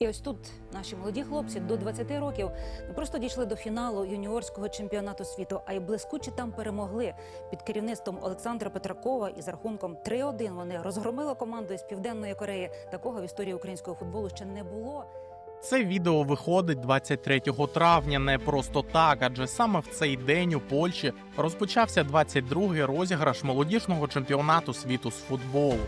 І ось тут наші молоді хлопці до 20 років не просто дійшли до фіналу юніорського чемпіонату світу, а й блискуче там перемогли під керівництвом Олександра Петракова і з рахунком 3-1 вони розгромили команду із південної Кореї. Такого в історії українського футболу ще не було. Це відео виходить 23 травня не просто так, адже саме в цей день у Польщі розпочався 22-й розіграш молодіжного чемпіонату світу з футболу.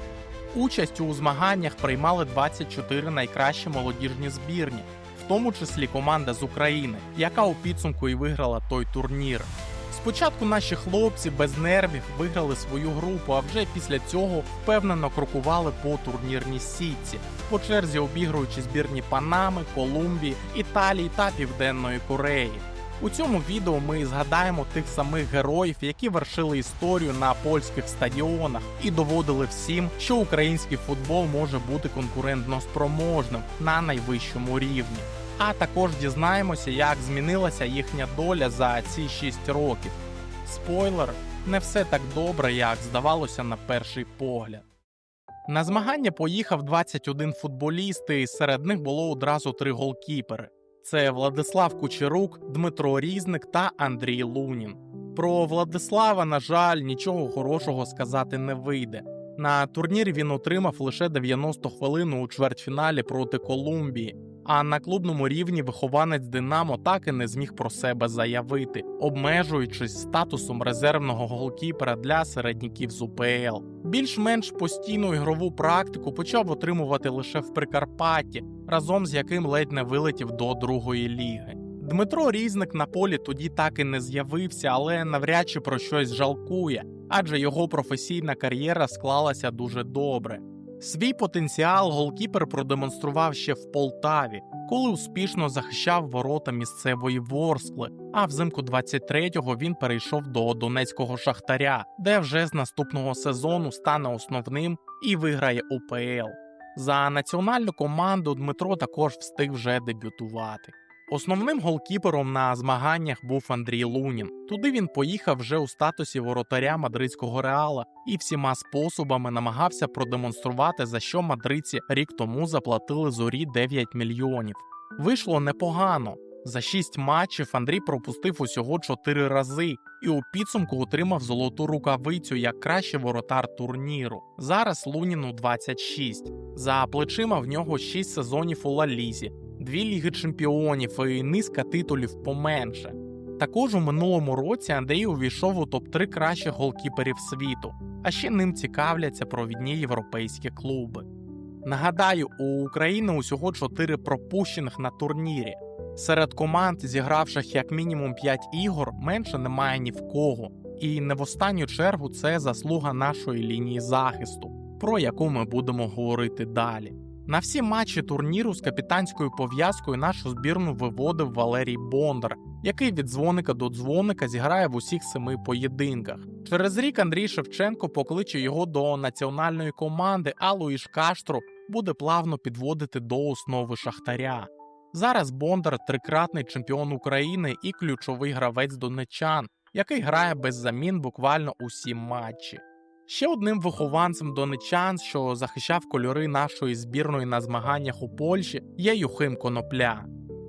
Участь у змаганнях приймали 24 найкращі молодіжні збірні, в тому числі команда з України, яка у підсумку і виграла той турнір. Спочатку наші хлопці без нервів виграли свою групу, а вже після цього впевнено крокували по турнірній сітці, по черзі обігруючи збірні Панами, Колумбії, Італії та Південної Кореї. У цьому відео ми згадаємо тих самих героїв, які вершили історію на польських стадіонах і доводили всім, що український футбол може бути конкурентно спроможним на найвищому рівні. А також дізнаємося, як змінилася їхня доля за ці 6 років. Спойлер, не все так добре, як здавалося на перший погляд. На змагання поїхав 21 футболіст, і серед них було одразу три голкіпери: це Владислав Кучерук, Дмитро Різник та Андрій Лунін. Про Владислава, на жаль, нічого хорошого сказати не вийде. На турнір він отримав лише 90 хвилин у чвертьфіналі проти Колумбії. А на клубному рівні вихованець Динамо так і не зміг про себе заявити, обмежуючись статусом резервного голкіпера для середняків з УПЛ. Більш-менш постійну ігрову практику почав отримувати лише в Прикарпатті, разом з яким ледь не вилетів до другої ліги. Дмитро Різник на полі тоді так і не з'явився, але навряд чи про щось жалкує, адже його професійна кар'єра склалася дуже добре. Свій потенціал голкіпер продемонстрував ще в Полтаві, коли успішно захищав ворота місцевої Ворскли. А взимку 23-го він перейшов до донецького шахтаря, де вже з наступного сезону стане основним і виграє УПЛ. За національну команду Дмитро також встиг вже дебютувати. Основним голкіпером на змаганнях був Андрій Лунін. Туди він поїхав вже у статусі воротаря мадридського реала і всіма способами намагався продемонструвати, за що мадридці рік тому заплатили зорі 9 мільйонів. Вийшло непогано. За 6 матчів Андрій пропустив усього 4 рази і у підсумку отримав золоту рукавицю як кращий воротар турніру. Зараз Луніну 26. За плечима в нього 6 сезонів у Ла-Лізі, дві ліги чемпіонів і низка титулів поменше. Також у минулому році Андрій увійшов у топ-3 кращих голкіперів світу, а ще ним цікавляться провідні європейські клуби. Нагадаю, у України усього 4 пропущених на турнірі. Серед команд, зігравших як мінімум 5 ігор, менше немає ні в кого. І не в останню чергу це заслуга нашої лінії захисту, про яку ми будемо говорити далі. На всі матчі турніру з капітанською пов'язкою нашу збірну виводив Валерій Бондар, який від дзвоника до дзвоника зіграє в усіх семи поєдинках. Через рік Андрій Шевченко покличе його до національної команди, а Луїш Каштру буде плавно підводити до основи шахтаря. Зараз Бондар трикратний чемпіон України і ключовий гравець донечан, який грає без замін буквально усі матчі. Ще одним вихованцем донечан, що захищав кольори нашої збірної на змаганнях у Польщі, є Юхим Конопля.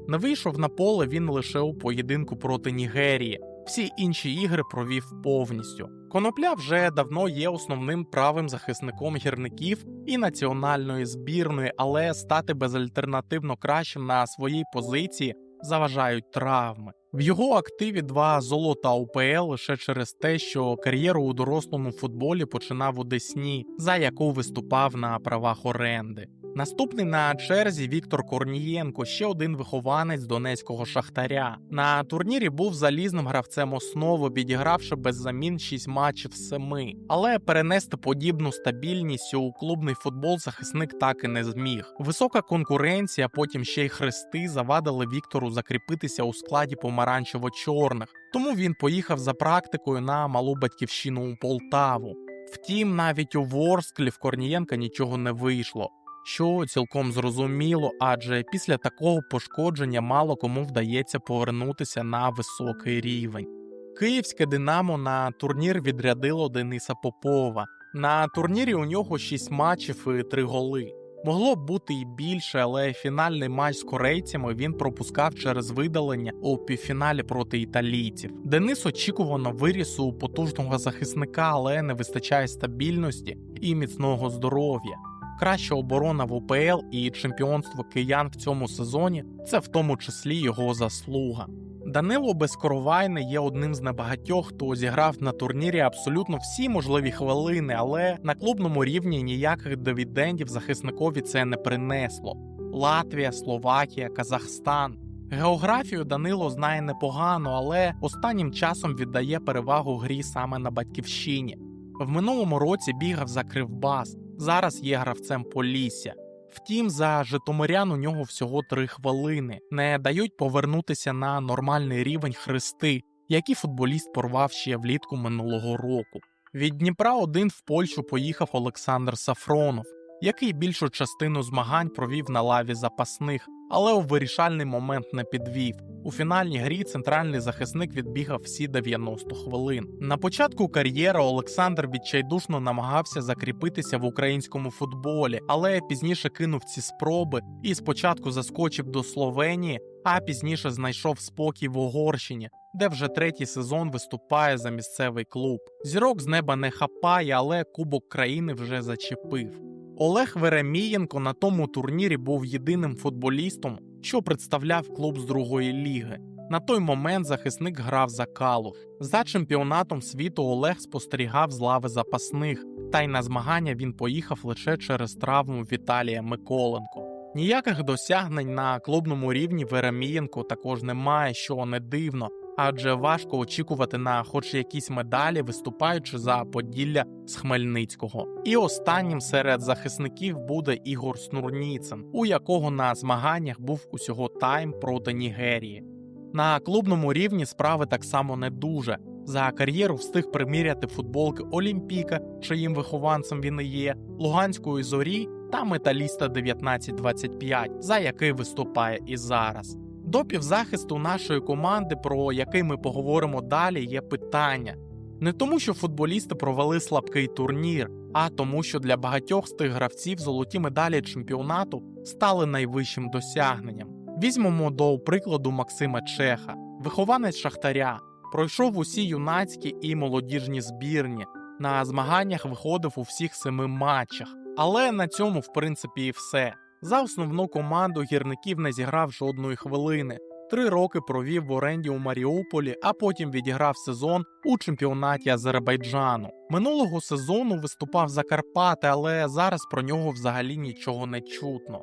Не вийшов на поле він лише у поєдинку проти Нігерії. Всі інші ігри провів повністю. Конопля вже давно є основним правим захисником гірників і національної збірної, але стати безальтернативно кращим на своїй позиції заважають травми. В його активі два золота УПЛ лише через те, що кар'єру у дорослому футболі починав у Десні, за яку виступав на правах оренди. Наступний на черзі Віктор Корнієнко, ще один вихованець донецького шахтаря. На турнірі був залізним гравцем основи, відігравши без замін 6 матчів з 7. Але перенести подібну стабільність у клубний футбол захисник так і не зміг. Висока конкуренція, потім ще й хрести завадили Віктору закріпитися у складі помаранчево-чорних. Тому він поїхав за практикою на малу батьківщину у Полтаву. Втім, навіть у Ворсклі в Корнієнка нічого не вийшло що цілком зрозуміло, адже після такого пошкодження мало кому вдається повернутися на високий рівень. Київське Динамо на турнір відрядило Дениса Попова. На турнірі у нього 6 матчів і 3 голи. Могло б бути і більше, але фінальний матч з корейцями він пропускав через видалення у півфіналі проти італійців. Денис очікувано виріс у потужного захисника, але не вистачає стабільності і міцного здоров'я. Краща оборона в УПЛ і чемпіонство киян в цьому сезоні це в тому числі його заслуга. Данило Безкоровайне є одним з небагатьох, хто зіграв на турнірі абсолютно всі можливі хвилини, але на клубному рівні ніяких дивідендів захисникові це не принесло. Латвія, Словакія, Казахстан. Географію Данило знає непогано, але останнім часом віддає перевагу грі саме на батьківщині. В минулому році бігав за Кривбас, зараз є гравцем Полісся. Втім, за Житомирян у нього всього три хвилини, не дають повернутися на нормальний рівень хрести, які футболіст порвав ще влітку минулого року. Від Дніпра один в Польщу поїхав Олександр Сафронов, який більшу частину змагань провів на лаві запасних, але у вирішальний момент не підвів. У фінальній грі центральний захисник відбігав всі 90 хвилин. На початку кар'єри Олександр відчайдушно намагався закріпитися в українському футболі, але пізніше кинув ці спроби і спочатку заскочив до Словенії, а пізніше знайшов спокій в Угорщині, де вже третій сезон виступає за місцевий клуб. Зірок з неба не хапає, але Кубок країни вже зачепив. Олег Веремієнко на тому турнірі був єдиним футболістом, що представляв клуб з другої ліги. На той момент захисник грав за Калуш. За чемпіонатом світу Олег спостерігав з лави запасних, та й на змагання він поїхав лише через травму Віталія Миколенко. Ніяких досягнень на клубному рівні Веремієнко також немає, що не дивно, адже важко очікувати на хоч якісь медалі, виступаючи за Поділля з Хмельницького. І останнім серед захисників буде Ігор Снурніцин, у якого на змаганнях був усього тайм проти Нігерії. На клубному рівні справи так само не дуже. За кар'єру встиг приміряти футболки Олімпіка, чиїм вихованцем він і є, Луганської зорі та металіста 1925, за який виступає і зараз. До півзахисту нашої команди, про який ми поговоримо далі, є питання. Не тому, що футболісти провели слабкий турнір, а тому, що для багатьох з тих гравців золоті медалі чемпіонату стали найвищим досягненням. Візьмемо до прикладу Максима Чеха, вихованець Шахтаря, пройшов усі юнацькі і молодіжні збірні. На змаганнях виходив у всіх семи матчах. Але на цьому, в принципі, і все. За основну команду гірників не зіграв жодної хвилини. Три роки провів в оренді у Маріуполі, а потім відіграв сезон у чемпіонаті Азербайджану. Минулого сезону виступав за Карпати, але зараз про нього взагалі нічого не чутно.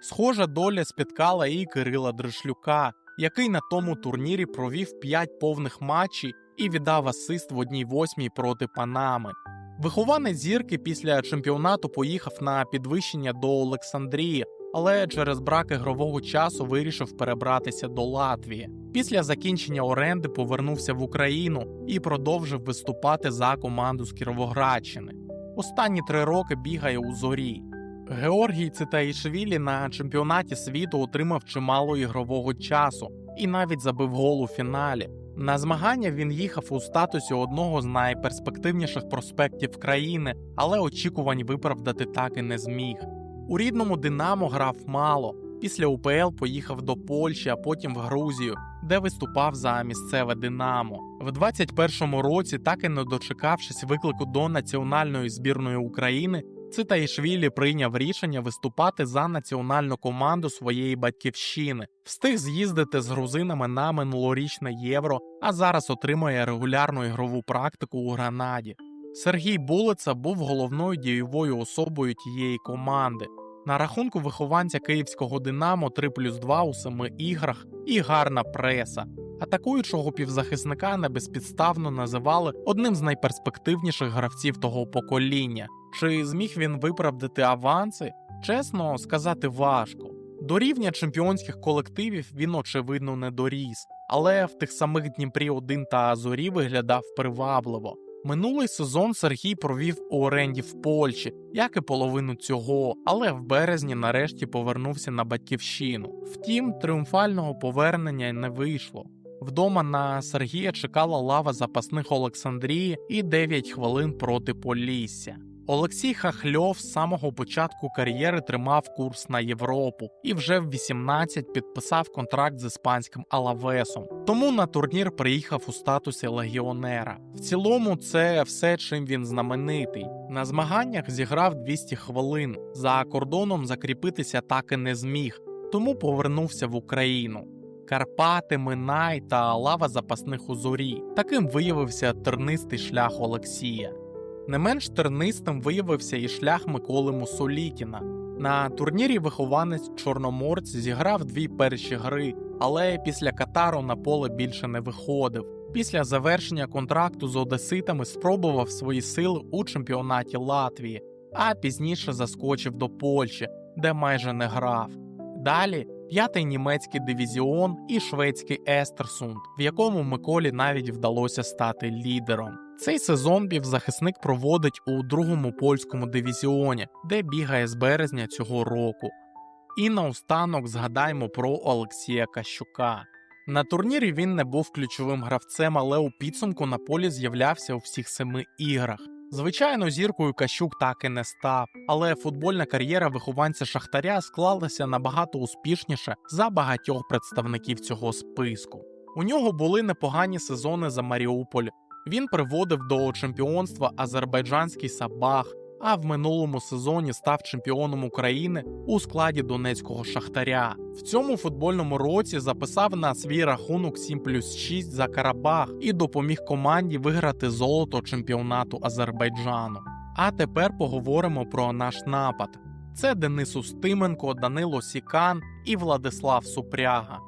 Схожа доля спіткала і Кирила Дришлюка, який на тому турнірі провів 5 повних матчів і віддав асист в одній восьмій проти Панами. Вихованець зірки після чемпіонату поїхав на підвищення до Олександрії, але через брак ігрового часу вирішив перебратися до Латвії. Після закінчення оренди повернувся в Україну і продовжив виступати за команду з Кіровоградщини. Останні три роки бігає у зорі. Георгій Цитаїшвілі на чемпіонаті світу отримав чимало ігрового часу і навіть забив гол у фіналі. На змагання він їхав у статусі одного з найперспективніших проспектів країни, але очікувань виправдати так і не зміг. У рідному Динамо грав мало. Після УПЛ поїхав до Польщі, а потім в Грузію, де виступав за місцеве Динамо. В 21-му році, так і не дочекавшись виклику до національної збірної України, Цитаїшвілі прийняв рішення виступати за національну команду своєї батьківщини, встиг з'їздити з грузинами на минулорічне євро, а зараз отримує регулярну ігрову практику у Гранаді. Сергій Булица був головною дієвою особою тієї команди. На рахунку вихованця київського Динамо 3 плюс 2 у семи іграх і гарна преса. Атакуючого півзахисника небезпідставно називали одним з найперспективніших гравців того покоління. Чи зміг він виправдати аванси? Чесно сказати, важко. До рівня чемпіонських колективів він, очевидно, не доріс, але в тих самих Дніпрі 1 та Азорі виглядав привабливо. Минулий сезон Сергій провів у оренді в Польщі, як і половину цього, але в березні нарешті повернувся на батьківщину. Втім, тріумфального повернення не вийшло. Вдома на Сергія чекала лава запасних Олександрії і 9 хвилин проти Полісся. Олексій Хахльов з самого початку кар'єри тримав курс на Європу і вже в 18 підписав контракт з іспанським Алавесом. Тому на турнір приїхав у статусі легіонера. В цілому, це все, чим він знаменитий. На змаганнях зіграв 200 хвилин. За кордоном закріпитися так і не зміг, тому повернувся в Україну. Карпати, Минай та лава запасних у зорі. Таким виявився тернистий шлях Олексія. Не менш тернистим виявився і шлях Миколи Мусолітіна. На турнірі вихованець Чорноморць зіграв дві перші гри, але після Катару на поле більше не виходив. Після завершення контракту з Одеситами спробував свої сили у чемпіонаті Латвії, а пізніше заскочив до Польщі, де майже не грав. Далі п'ятий німецький дивізіон і шведський Естерсунд, в якому Миколі навіть вдалося стати лідером. Цей сезон півзахисник проводить у другому польському дивізіоні, де бігає з березня цього року. І наостанок згадаймо про Олексія Кащука. На турнірі він не був ключовим гравцем, але у підсумку на полі з'являвся у всіх семи іграх. Звичайно, зіркою Кащук так і не став, але футбольна кар'єра вихованця Шахтаря склалася набагато успішніше за багатьох представників цього списку. У нього були непогані сезони за Маріуполь. Він приводив до чемпіонства азербайджанський Сабах, а в минулому сезоні став чемпіоном України у складі донецького шахтаря. В цьому футбольному році записав на свій рахунок 7 плюс 6 за Карабах і допоміг команді виграти золото чемпіонату Азербайджану. А тепер поговоримо про наш напад. Це Денис Устименко, Данило Сікан і Владислав Супряга.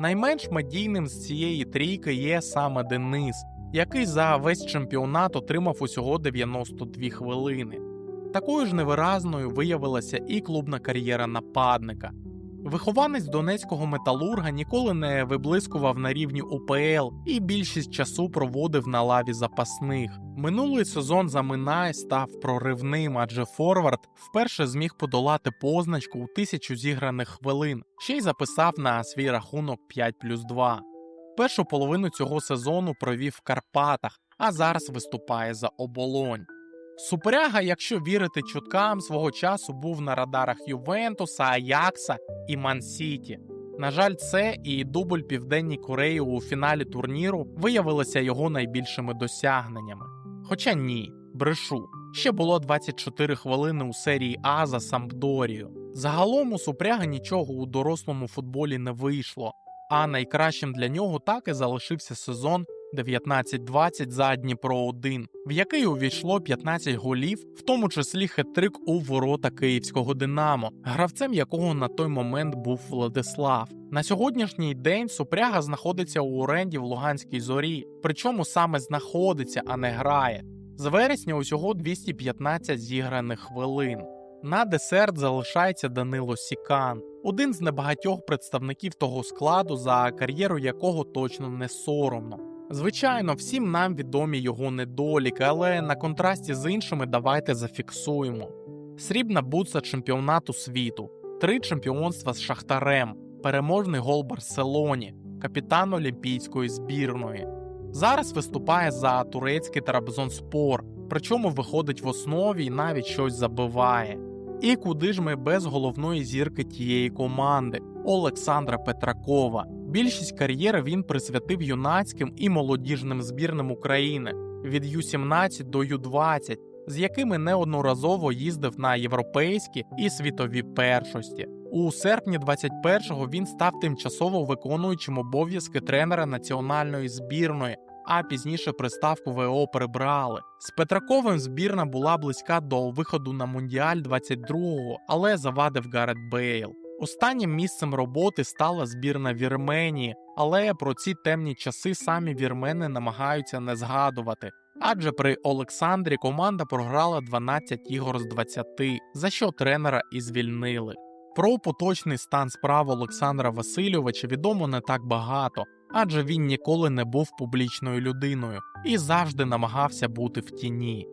Найменш медійним з цієї трійки є саме Денис, який за весь чемпіонат отримав усього 92 хвилини. Такою ж невиразною виявилася і клубна кар'єра нападника. Вихованець донецького металурга ніколи не виблискував на рівні УПЛ і більшість часу проводив на лаві запасних. Минулий сезон за Минай став проривним, адже Форвард вперше зміг подолати позначку у тисячу зіграних хвилин, ще й записав на свій рахунок 5 плюс 2. Першу половину цього сезону провів в Карпатах, а зараз виступає за оболонь. Супряга, якщо вірити чуткам, свого часу був на радарах Ювентуса, Аякса і Ман-Сіті. На жаль, це і дубль Південній Кореї у фіналі турніру виявилися його найбільшими досягненнями. Хоча ні, брешу. Ще було 24 хвилини у серії А за Сампдорію. Загалом у Супряга нічого у дорослому футболі не вийшло, а найкращим для нього так і залишився сезон 19-20 за Дніпро 1 в який увійшло 15 голів, в тому числі хет-трик у ворота київського Динамо, гравцем якого на той момент був Владислав. На сьогоднішній день Супряга знаходиться у оренді в Луганській зорі, причому саме знаходиться, а не грає. З вересня усього 215 зіграних хвилин. На десерт залишається Данило Сікан, один з небагатьох представників того складу, за кар'єру якого точно не соромно. Звичайно, всім нам відомі його недоліки, але на контрасті з іншими давайте зафіксуємо: срібна бутса чемпіонату світу, три чемпіонства з Шахтарем, переможний гол Барселоні, капітан Олімпійської збірної. Зараз виступає за турецький Трабзонспор, причому виходить в основі і навіть щось забиває. І куди ж ми без головної зірки тієї команди Олександра Петракова. Більшість кар'єри він присвятив юнацьким і молодіжним збірним України від Ю-17 до Ю-20, з якими неодноразово їздив на європейські і світові першості. У серпні 21-го він став тимчасово виконуючим обов'язки тренера національної збірної, а пізніше приставку ВО прибрали. З Петраковим збірна була близька до виходу на Мундіаль 22-го, але завадив Гарет Бейл. Останнім місцем роботи стала збірна Вірменії, але про ці темні часи самі вірмени намагаються не згадувати. Адже при Олександрі команда програла 12 ігор з 20, за що тренера і звільнили. Про поточний стан справ Олександра Васильовича відомо не так багато, адже він ніколи не був публічною людиною і завжди намагався бути в тіні.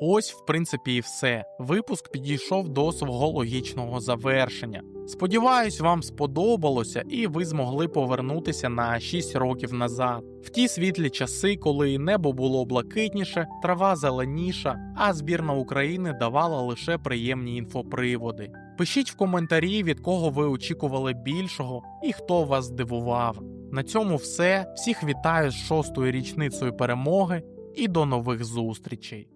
Ось, в принципі, і все. Випуск підійшов до свого логічного завершення. Сподіваюсь, вам сподобалося, і ви змогли повернутися на 6 років назад, в ті світлі часи, коли небо було блакитніше, трава зеленіша, а збірна України давала лише приємні інфоприводи. Пишіть в коментарі, від кого ви очікували більшого і хто вас здивував. На цьому все. Всіх вітаю з шостою річницею перемоги і до нових зустрічей.